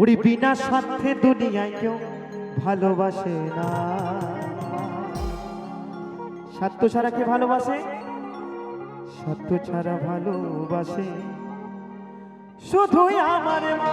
ওরে বিনা স্বার্থে দুনিয়ায় কেউ ভালোবাসে না। স্বার্থ ছাড়া কে ভালোবাসে? স্বার্থ ছাড়া ভালোবাসে। শুধুই আমার মা।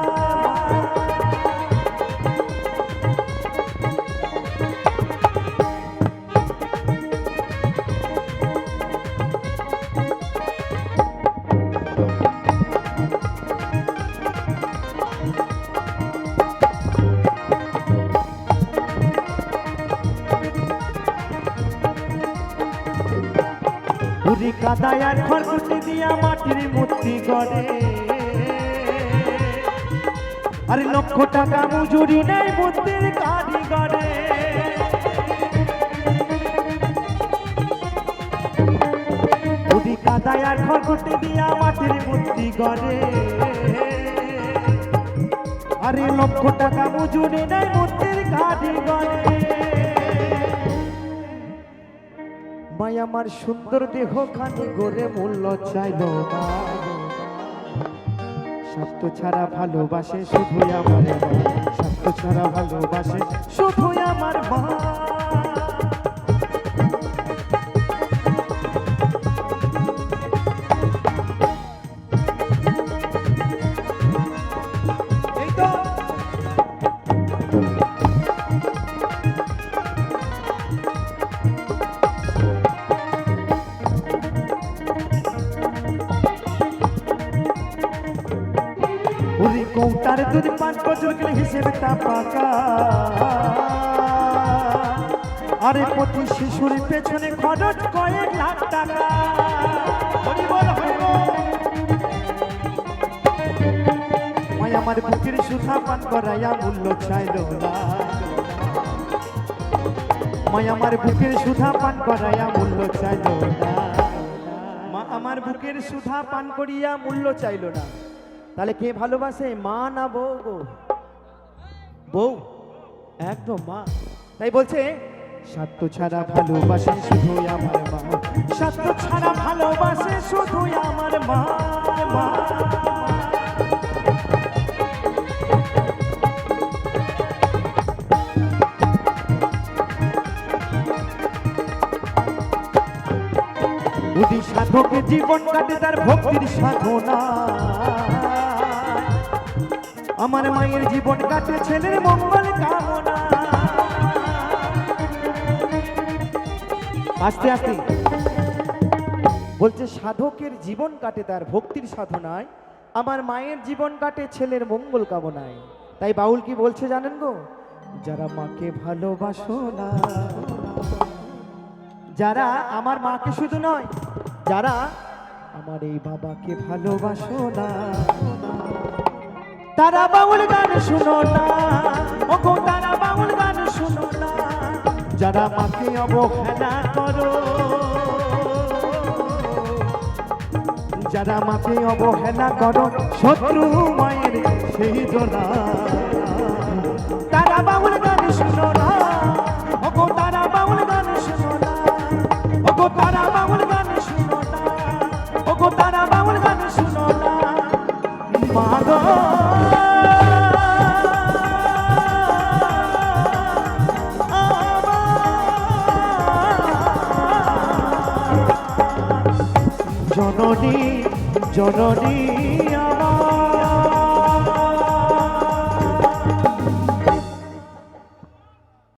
উরি কাদায় আর খড়কুটি দিয়া মাটির মূর্তি গড়ে। আরে লক্ষ টাকা মজুরি নেই মূর্তির কারিগরে। উরি কাদায় আর খড়কুটি দিয়া মাটির মূর্তি গড়ে। আরে লক্ষ টাকা মজুরি নেই মূর্তির কারিগরে। মাই আমার সুন্দর দেহ খানি গড়ে মূল্য চাইল স্বার্থ ছাড়া ভালোবাসে শুধু আমার সত্য ছাড়া ভালোবাসে শুধু আমার মা কৌটার দুধ পাঁচ বছর গেলে হিসেবে তা পাকা। আরে প্রতি শিশুর পেছনে খরচ কয়েক লাখ টাকা। আমার বুকের সুধা পান করাইয়া মূল্য চাইল না মাই আমার বুকের সুধা পান করাইয়া মূল্য চাইল না মা আমার বুকের সুধা পান করিয়া মূল্য চাইল না। তাহলে কে ভালোবাসে? মা না বউ গো? বউ? একদম মা। তাই বলছে স্বার্থ ছাড়া ভালোবাসে শুধু আমার মা। স্বার্থ ছাড়া ভালোবাসে শুধু আমার মা মা। সাধকের জীবন কাটে তার ভক্তির সাধনা। আমার মায়ের জীবন কাটে ছেলের মঙ্গল কামনা। আস্তে আস্তে। বলছে, সাধকের জীবন কাটে তার, ভক্তির সাধনায়। আমার মায়ের জীবন কাটে ছেলের মঙ্গল কামনায়। তাই বাউল কি বলছে জানেন গো? যারা মাকে ভালোবাসো না, যারা আমার মাকে শুধু নয়, যারা আমার এই বাবাকে ভালোবাসো না তারা বাউল গান শুনো না। ওগো, তারা বাউল গান শুনো না। যারা মাকে অবহেলা করো, যারা মাকে অবহেলা করো, শত্রু মায়ের সেই জোলা জননী জননী।